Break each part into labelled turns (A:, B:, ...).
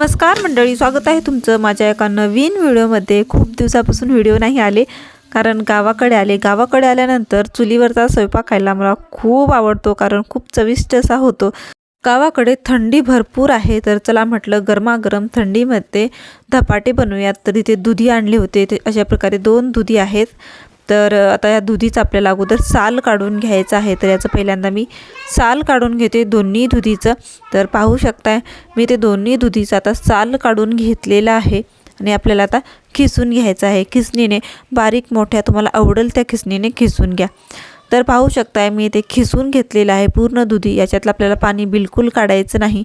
A: नमस्कार मंडळी स्वागत आहे तुमचं माझ्या एका नवीन व्हिडिओमध्ये. खूप दिवसापासून व्हिडिओ नाही आले कारण गावाकडे आले. गावाकडे आल्यानंतर चुलीवरचा स्वयंपाक खायला मला खूप आवडतो कारण खूप चविष्ट असा होतो. गावाकडे थंडी भरपूर आहे तर चला म्हटलं गरमागरम थंडीमध्ये धपाटे बनवूयात. तर इथे दुधी आणले होते ते अशा प्रकारे दोन दुधी आहेत. तर आता या दुधीचं आपल्याला अगोदर साल काढून घ्यायचं आहे. तर याचं पहिल्यांदा मी साल काढून घेते दोन्ही दुधीचं. तर पाहू शकताय मी ते दोन्ही दुधीचं आता साल काढून घेतलेलं आहे. आणि आपल्याला आता खिसून घ्यायचं आहे. खिसणीने बारीक मोठ्या तुम्हाला आवडेल त्या खिसणीने खिसून घ्या. तर पाहू शकताय मी ते खिसून घेतलेलं आहे पूर्ण दुधी. याच्यातलं आपल्याला पाणी बिलकुल काढायचं नाही.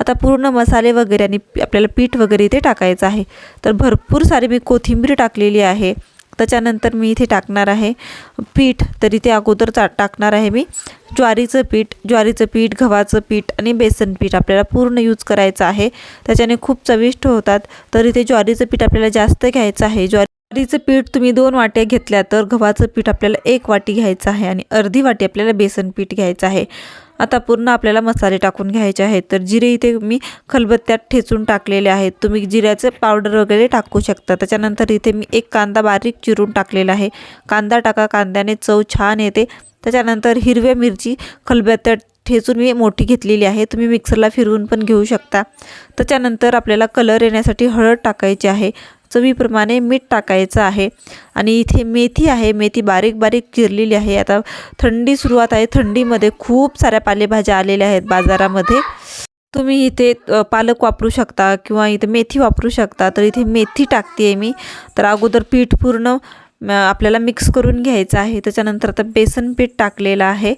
A: आता पूर्ण मसाले वगैरे आणि आपल्याला पीठ वगैरे ते टाकायचं आहे. तर भरपूर सारी मी कोथिंबीर टाकलेली आहे. त्याच्यानंतर मी इथे टाकणार आहे पीठ तर इथे अगोदर चा टाकणार आहे मी. ज्वारीचं पीठ ज्वारीचं पीठ गव्हाचं पीठ आणि बेसन पीठ आपल्याला पूर्ण यूज करायचं आहे. त्याच्याने खूप चविष्ट होतात. तर इथे ज्वारीचं पीठ आपल्याला जास्त घ्यायचं आहे. ज्वारीचं पीठ तुम्ही दोन वाट्या घेतल्या तर गव्हाचं पीठ आपल्याला एक वाटी घ्यायचं आहे आणि अर्धी वाटी आपल्याला बेसन पीठ घ्यायचं आहे. आता पूर्ण आपल्याला मसाले टाकून घ्यायचे आहेत. तर जिरे इथे मी खलबत्त्यात ठेचून टाकलेले आहेत. तुम्ही जिऱ्याचं पावडर वगैरे टाकू शकता. त्याच्यानंतर इथे मी एक कांदा बारीक चिरून टाकलेला आहे. कांदा टाका कांद्याने चव छान येते. त्याच्यानंतर हिरव्या मिरची खलबत्त्यात ठेचून मी मोठी घेतलेली आहे. तुम्ही मिक्सरला फिरवून पण घेऊ शकता. त्याच्यानंतर आपल्याला कलर येण्यासाठी हळद टाकायची आहे. चवीप्रमाणे मीठ टाकायचं आहे. आणि इथे मेथी आहे. मेथी बारीक बारीक चिरलेली आहे. आता थंडी सुरुवात आहे. थंडीमध्ये खूप साऱ्या पालेभाज्या आलेल्या आहेत बाजारामध्ये. तुम्ही इथे पालक वापरू शकता किंवा इथे मेथी वापरू शकता. तर इथे मेथी टाकते आहे मी. तर अगोदर पीठ पूर्ण आपल्याला मिक्स करून घ्यायचं आहे. त्याच्यानंतर आता बेसन पीठ टाकलेलं आहे.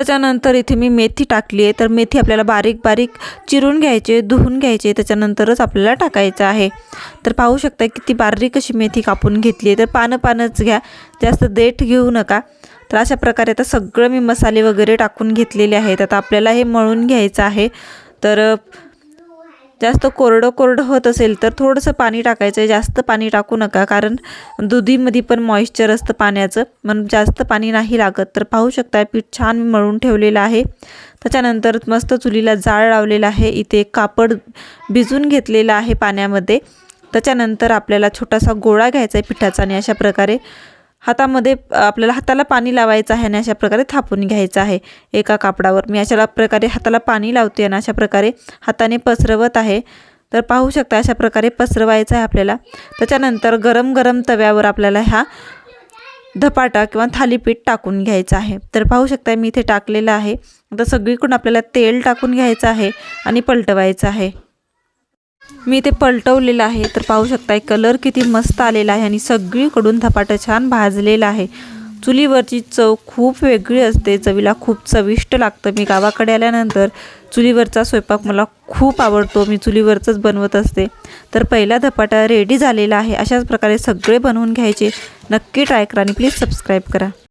A: त्याच्यानंतर इथे मी मेथी टाकली आहे. तर मेथी आपल्याला बारीक बारीक चिरून घ्यायचे धुवून घ्यायचे त्याच्यानंतरच आपल्याला टाकायचं आहे. तर पाहू शकता किती बारीक अशी मेथी कापून घेतली आहे. तर पानं पानंच घ्या जास्त देठ घेऊ नका. तर अशा प्रकारे आता सगळं मी मसाले वगैरे टाकून घेतलेले आहेत. आता आपल्याला हे मळून घ्यायचं आहे. तर जास्त कोरडं कोरडं होत असेल तर थोडंसं पाणी टाकायचं आहे. जास्त पाणी टाकू नका कारण दुधीमध्ये पण मॉइश्चर असतं पाण्याचं. म्हणून जास्त पाणी नाही लागत. तर पाहू शकता पीठ छान मळून ठेवलेलं आहे. त्याच्यानंतर मस्त चुलीला जाळ लावलेला आहे. इथे कापड भिजून घेतलेलं आहे पाण्यामध्ये. त्याच्यानंतर आपल्याला छोटासा गोळा घ्यायचा आहे पिठाचा आणि अशा प्रकारे हातामध्ये आपल्याला हाताला पाणी लावायचं आहे आणि अशा प्रकारे थापून घ्यायचं आहे. एका कापडावर. मी अशा प्रकारे हाताला पाणी लावते आणि अशा प्रकारे हाताने पसरवत आहे. तर पाहू शकता अशा प्रकारे पसरवायचं आहे आपल्याला. त्याच्यानंतर गरम गरम तव्यावर आपल्याला ह्या धपाटा किंवा थालीपीठ टाकून घ्यायचं आहे. तर पाहू शकता मी इथे टाकलेलं आहे. आता सगळीकडून आपल्याला तेल टाकून घ्यायचं आहे आणि पलटवायचं आहे. मी ते पलटवलेलं आहे. तर पाहू शकताय कलर किती मस्त आलेला आहे आणि सगळीकडून धपाटं छान भाजलेलं आहे. चुलीवरची चव खूप वेगळी असते. चवीला खूप चविष्ट लागतं. मी गावाकडे आल्यानंतर चुलीवरचा स्वयंपाक मला खूप आवडतो. मी चुलीवरचंच बनवत असते. तर पहिला धपाटा रेडी झालेला आहे. अशाच प्रकारे सगळे बनवून घ्यायचे. नक्की ट्राय करा आणि प्लीज सबस्क्राईब करा.